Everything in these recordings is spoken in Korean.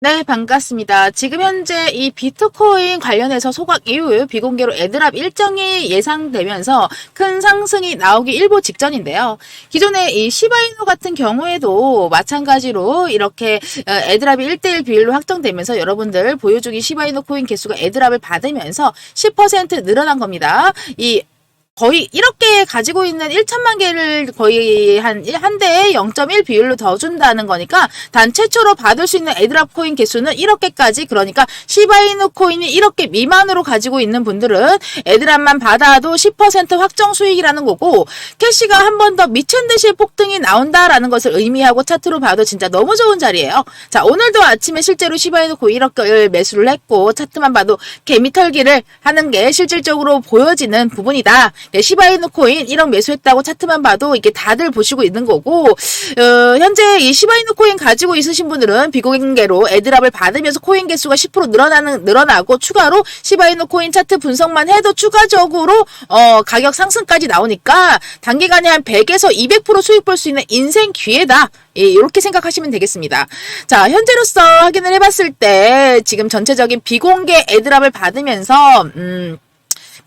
네, 반갑습니다. 지금 현재 이 비트코인 관련해서 소각 이후 비공개로 애드랍 일정이 예상되면서 큰 상승이 나오기 일보 직전인데요. 기존에 이 시바이노 같은 경우에도 마찬가지로 이렇게 어, 애드랍이 1대1 비율로 확정되면서 여러분들 보유중인 시바이노 코인 개수가 애드랍을 받으면서 10% 늘어난 겁니다. 이 거의 이렇게 가지고 있는 1천만 개를 거의 한, 한 대에 0.1 비율로 더 준다는 거니까 단 최초로 받을 수 있는 애드랍 코인 개수는 1억개까지 그러니까 시바이누 코인이 1억개 미만으로 가지고 있는 분들은 애드랍만 받아도 10% 확정 수익이라는 거고 캐시가 한 번 더 미친 듯이 폭등이 나온다라는 것을 의미하고 차트로 봐도 진짜 너무 좋은 자리예요. 자, 오늘도 아침에 실제로 시바이누 코인 1억개를 매수를 했고 차트만 봐도 개미 털기를 하는 게 실질적으로 보여지는 부분이다. 네, 시바이누 코인 1억 매수했다고 차트만 봐도 이게 다들 보시고 있는 거고 어, 현재 이 시바이누 코인 가지고 있으신 분들은 비공개로 애드랍을 받으면서 코인 개수가 10% 늘어나는 늘어나고 추가로 시바이누 코인 차트 분석만 해도 추가적으로 어, 가격 상승까지 나오니까 단기간에 한 100에서 200% 수익 볼 수 있는 인생 기회다. 예, 이렇게 생각하시면 되겠습니다. 자, 현재로서 확인을 해봤을 때 지금 전체적인 비공개 애드랍을 받으면서 음.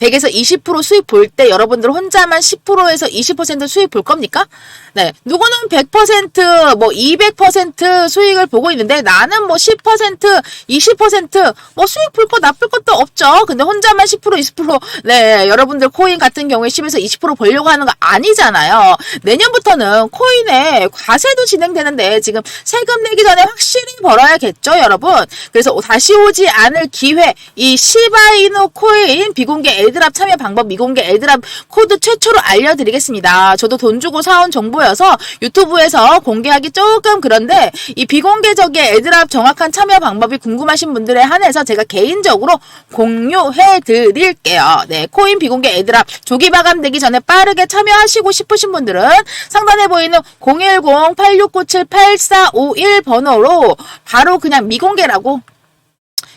100에서 20% 수익 볼 때 여러분들 혼자만 10%에서 20% 수익 볼 겁니까? 네. 누구는 100%, 뭐 200% 수익을 보고 있는데 나는 뭐 10%, 20%뭐 수익 볼 거 나쁠 것도 없죠. 근데 혼자만 10%, 20% 네, 여러분들 코인 같은 경우에 10에서 20% 벌려고 하는 거 아니잖아요. 내년부터는 코인에 과세도 진행되는데 지금 세금 내기 전에 확실히 벌어야겠죠, 여러분. 그래서 다시 오지 않을 기회 이 시바이누 코인 비공개 애드랍 참여 방법 미공개 애드랍 코드 최초로 알려드리겠습니다. 저도 돈 주고 사온 정보여서 유튜브에서 공개하기 조금 그런데 이 비공개적인 애드랍 정확한 참여 방법이 궁금하신 분들에 한해서 제가 개인적으로 공유해 드릴게요. 네, 코인 비공개 애드랍 조기 마감되기 전에 빠르게 참여하시고 싶으신 분들은 상단에 보이는 010-8697-8451 번호로 바로 그냥 미공개라고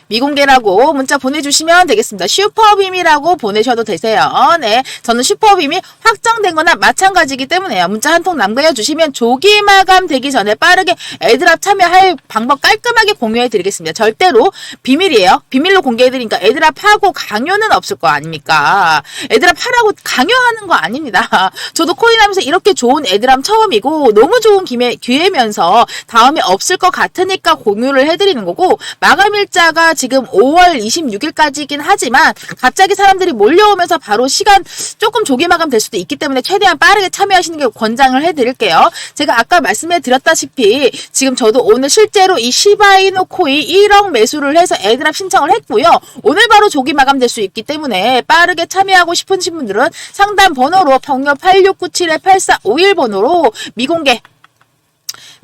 미공개라고 문자 보내주시면 되겠습니다. 슈퍼빔이라고 보내셔도 되세요. 네. 저는 슈퍼빔이 확정된 거나 마찬가지이기 때문에요. 문자 한 통 남겨주시면 조기 마감 되기 전에 빠르게 애드랍 참여할 방법 깔끔하게 공유해 드리겠습니다. 절대로 비밀이에요. 비밀로 공개해 드리니까 애드랍 하고 강요는 없을 거 아닙니까? 애드랍 하라고 강요하는 거 아닙니다. 저도 코인 하면서 이렇게 좋은 애드랍 처음이고 너무 좋은 기회, 기회면서 다음에 없을 것 같으니까 공유를 해드리는 거고 마감일자가 지금 5월 26일까지이긴 하지만 갑자기 사람들이 몰려오면서 바로 시간 조금 조기 마감 될 수도 있기 때문에 최대한 빠르게 참여하시는 게 권장을 해드릴게요. 제가 아까 말씀해 드렸다시피 지금 저도 오늘 실제로 이 시바이노 코인 1억 매수를 해서 애드랍 신청을 했고요. 오늘 바로 조기 마감 될 수 있기 때문에 빠르게 참여하고 싶으신 분들은 상담 번호로 병력 8697-8451 번호로 미공개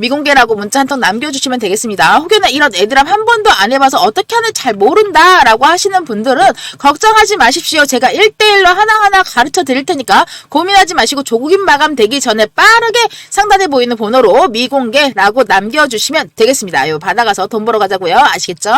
미공개라고 문자 한 통 남겨주시면 되겠습니다. 혹여나 이런 애드랍 한 번도 안 해봐서 어떻게 하는지 잘 모른다 라고 하시는 분들은 걱정하지 마십시오. 제가 1대1로 하나하나 가르쳐 드릴 테니까 고민하지 마시고 조기 마감 되기 전에 빠르게 상단에 보이는 번호로 미공개라고 남겨주시면 되겠습니다. 요 받아가서 돈 벌어 가자고요. 아시겠죠?